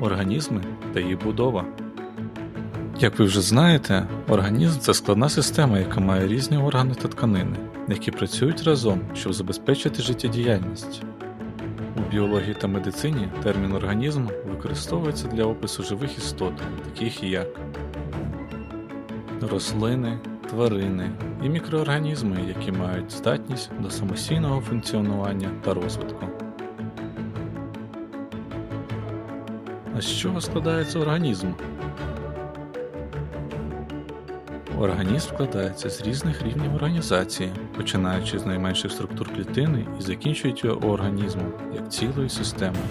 Організми та її будова. Як ви вже знаєте, організм це складна система, яка має різні органи та тканини, які працюють разом, щоб забезпечити життєдіяльність. У біології та медицині термін організм використовується для опису живих істот, таких як рослини, тварини і мікроорганізми, які мають здатність до самостійного функціонування та розвитку. А з чого складається організм? Організм складається з різних рівнів організації, починаючи з найменших структур клітини і закінчуючи організмом як цілою системою.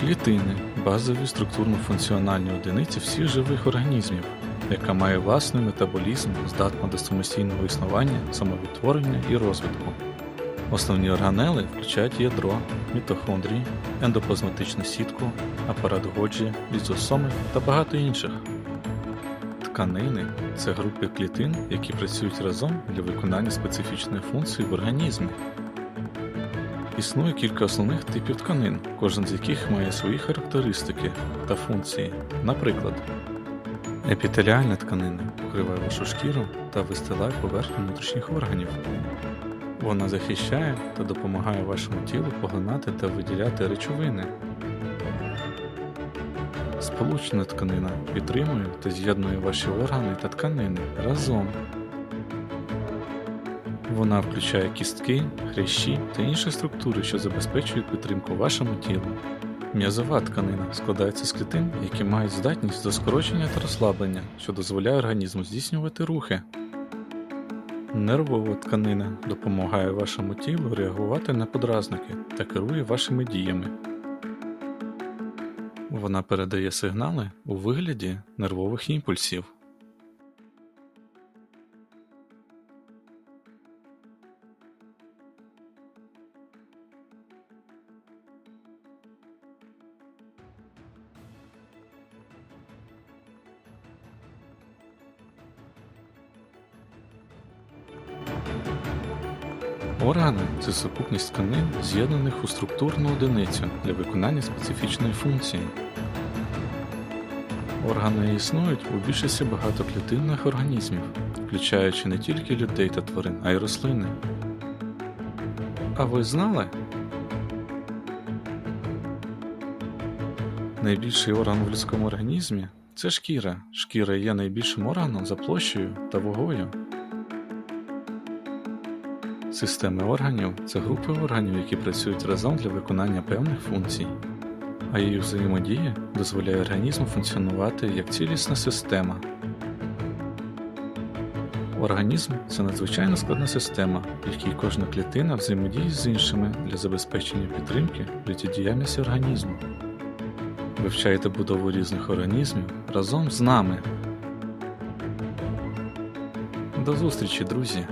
Клітини базові структурно-функціональні одиниці всіх живих організмів, яка має власний метаболізм, здатна до самостійного існування, самовідтворення і розвитку. Основні органели включають ядро, мітохондрії, ендоплазматичну сітку, апарат Годжі, лізосоми та багато інших. Тканини це групи клітин, які працюють разом для виконання специфічної функції в організмі. Існує кілька основних типів тканин, кожен з яких має свої характеристики та функції. Наприклад, епітеліальна тканина покриває вашу шкіру та вистилає поверхню внутрішніх органів. Вона захищає та допомагає вашому тілу поглинати та виділяти речовини. Сполучна тканина підтримує та з'єднує ваші органи та тканини разом. Вона включає кістки, хрящі та інші структури, що забезпечують підтримку вашому тілу. М'язова тканина складається з клітин, які мають здатність до скорочення та розслаблення, що дозволяє організму здійснювати рухи. Нервова тканина допомагає вашому тілу реагувати на подразники та керує вашими діями. Вона передає сигнали у вигляді нервових імпульсів. Органи це сукупність тканин, з'єднаних у структурну одиницю для виконання специфічної функції. Органи існують у більшості багатоклітинних організмів, включаючи не тільки людей та тварин, а й рослини. А ви знали? Найбільший орган в людському організмі це шкіра. Шкіра є найбільшим органом за площею та вагою. Системи органів це групи органів, які працюють разом для виконання певних функцій, а її взаємодія дозволяє організму функціонувати як цілісна система. Організм це надзвичайно складна система, в якій кожна клітина взаємодіє з іншими для забезпечення підтримки життєдіяльності організму. Вивчайте будову різних організмів разом з нами. До зустрічі, друзі!